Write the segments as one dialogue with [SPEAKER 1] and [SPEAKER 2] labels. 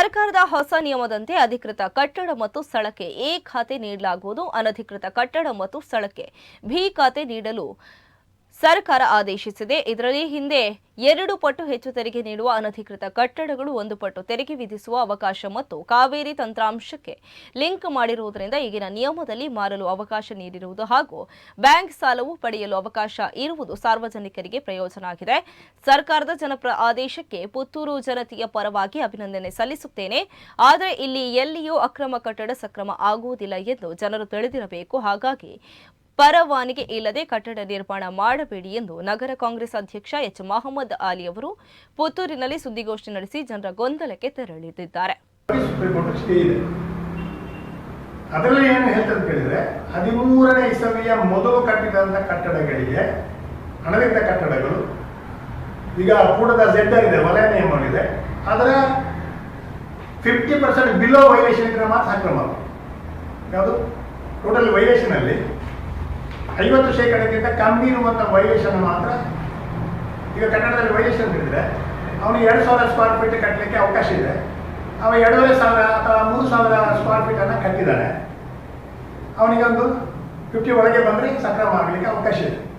[SPEAKER 1] ಸರ್ಕಾರದ ಹೊಸ ನಿಯಮದಂತೆ ಅಧಿಕೃತ ಕಟ್ಟಡ ಮತ್ತು ಸ್ಥಳಕ್ಕೆ ಎ ಖಾತೆ ನೀಡಲಾಗುವುದು, ಅನಧಿಕೃತ ಕಟ್ಟಡ ಮತ್ತು ಸ್ಥಳಕ್ಕೆ ಬಿ ಖಾತೆ ನೀಡಲು ಸರ್ಕಾರ ಆದೇಶಿಸಿದೆ. ಇದರಲ್ಲಿ ಹಿಂದೆ ಎರಡು ಪಟ್ಟು ಹೆಚ್ಚು ತೆರಿಗೆ ನೀಡುವ ಅನಧಿಕೃತ ಕಟ್ಟಡಗಳು, ಒಂದು ಪಟ್ಟು ತೆರಿಗೆ ವಿಧಿಸುವ ಅವಕಾಶ ಮತ್ತು ಕಾವೇರಿ ತಂತ್ರಾಂಶಕ್ಕೆ ಲಿಂಕ್ ಮಾಡಿರುವುದರಿಂದ ಈಗಿನ ನಿಯಮದಲ್ಲಿ ಮಾರಲು ಅವಕಾಶ ನೀಡಿರುವುದು ಹಾಗೂ ಬ್ಯಾಂಕ್ ಸಾಲವು ಪಡೆಯಲು ಅವಕಾಶ ಇರುವುದು ಸಾರ್ವಜನಿಕರಿಗೆ ಪ್ರಯೋಜನ ಆಗಿದೆ. ಸರ್ಕಾರದ ಜನಪ್ರ ಆದೇಶಕ್ಕೆ ಪುತ್ತೂರು ಜನತೆಯ ಪರವಾಗಿ ಅಭಿನಂದನೆ ಸಲ್ಲಿಸುತ್ತೇನೆ. ಆದರೆ ಇಲ್ಲಿ ಎಲ್ಲಿಯೂ ಅಕ್ರಮ ಕಟ್ಟಡ ಸಕ್ರಮ ಆಗುವುದಿಲ್ಲ ಎಂದು ಜನರು ತಿಳಿದಿರಬೇಕು. ಹಾಗಾಗಿ ಪರವಾನಗಿ ಇಲ್ಲದೆ ಕಟ್ಟಡ ನಿರ್ಮಾಣ ಮಾಡಬೇಡಿ ಎಂದು ನಗರ ಕಾಂಗ್ರೆಸ್ ಅಧ್ಯಕ್ಷ ಎಚ್ ಮಹಮ್ಮದ್ ಆಲಿ ಅವರು ಪುತ್ತೂರಿನಲ್ಲಿ ಸುದ್ದಿಗೋಷ್ಠಿ ನಡೆಸಿ ಜನರ ಗೊಂದಲಕ್ಕೆ ತೆರಳಿದ್ದಾರೆ.
[SPEAKER 2] ಅದರಲ್ಲಿ ಏನು ಹೇಳ್ತದೆ ಅಂತ ಕೇಳಿದ್ರೆ, ಹದಿಮೂರನೇ ಇಸವಿಯ ಮೊದಲು ಕಟ್ಟಿದಂಥ ಕಟ್ಟಡಗಳಿಗೆ ಅನಧಿಕೃತ ಕಟ್ಟಡಗಳು, ಈಗ ಕೂಡದ ಜೆಡ್ ಇದೆ, ವಲಯ ನಿಯಮ ಇದೆ, ಅದರ ಫಿಫ್ಟಿ ಪರ್ಸೆಂಟ್ ಬಿಲೋ ವೈಲೇಷನ್ ಇದ್ರೆ ಮಾತ್ರ ಅಕ್ರಮ ಯಾವುದು? ಟೋಟಲ್ ವೈಲೇಷನ್ ಅಲ್ಲಿ ಐವತ್ತು ಶೇಕಡಕ್ಕಿಂತ ಕಮ್ಮಿ ಇರುವಂಥ ವೈಲೇಷನ್ ಮಾತ್ರ. ಈಗ ಕನ್ನಡದಲ್ಲಿ ವೈಲೇಷನ್ ಇದ್ರೆ ಅವನಿಗೆ ಎರಡು ಸಾವಿರ ಸ್ಕ್ವೇರ್ ಫೀಟ್ ಕಟ್ಟಲಿಕ್ಕೆ ಅವಕಾಶ ಇದೆ. ಅವ ಎರಡೂವರೆ ಸಾವಿರ ಅಥವಾ ಮೂರು ಸಾವಿರ ಸ್ಕ್ವೇರ್ ಫೀಟ್ ಅನ್ನ ಕಟ್ಟಿದ್ದಾನೆ ಅವನಿಗೊಂದು ಫಿಫ್ಟಿ ಒಳಗೆ ಬಂದರೆ ಸಕ್ರಮ ಆಗಲಿಕ್ಕೆ ಅವಕಾಶ ಇದೆ.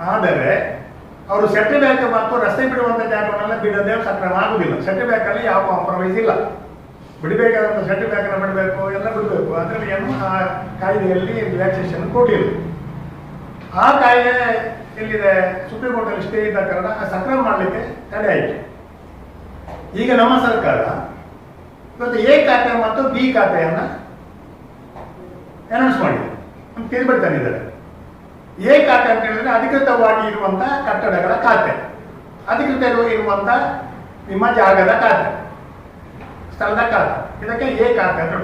[SPEAKER 2] ಆದರೆ, ಅವರು ಸೆಟ್ಟಿ ಬ್ಯಾಂಕ್ ಮತ್ತು ರಸ್ತೆ ಬಿಡುವಂಥ ಜಾಗವನ್ನೆಲ್ಲ ಬಿಡದೆ ಸಕ್ರಮ ಆಗುದಿಲ್ಲ. ಸೆಟ್ರಿ ಬ್ಯಾಂಕ್ ಅಲ್ಲಿ ಯಾವ ಕಾಂಪ್ರಮೈಸ್ ಇಲ್ಲ. ಬಿಡಬೇಕಾದಂಥ ಸೆಟ್ರಿ ಬ್ಯಾಂಕ್ ಅನ್ನ ಬಿಡಬೇಕು, ಎಲ್ಲ ಬಿಡಬೇಕು. ಅದರಲ್ಲಿ ಏನು ಆ ಕಾಯ್ದೆಯಲ್ಲಿ ರಿಲ್ಯಾಕ್ಸೇಷನ್ ಕೊಟ್ಟಿಲ್ಲ. ಆ ಕಾಯ್ದೆ ಎಲ್ಲಿದೆ? ಸುಪ್ರೀಂ ಕೋರ್ಟ್ ಅಲ್ಲಿ ಸ್ಟೇ ಇದ್ದ ಕಾರಣ ಸಕ್ರಮ ಮಾಡಲಿಕ್ಕೆ ತಡೆ ಆಯಿತು. ಈಗ ನಮ್ಮ ಸರ್ಕಾರ ಇವತ್ತು ಎ ಖಾತೆ ಮತ್ತು ಬಿ ಖಾತೆಯನ್ನು ಅನೌನ್ಸ್ ಮಾಡಿದೆ. ತಿರುಬಡಿ ತಂದಿದ್ದಾರೆ ಎ ಖಾತೆ ಅಂತ ಹೇಳಿದ್ರೆ ಅಧಿಕೃತವಾಗಿ ಇರುವಂತಹ ಕಟ್ಟಡಗಳ ಖಾತೆ. ಅಧಿಕೃತ ಇರುವಂತ ನಿಮ್ಮ ಜಾಗದ ಖಾತೆ. ಸ್ಥಳದ ಖಾತೆ. ಇದಕ್ಕೆ ಎ ಖಾತೆ ಅಂತ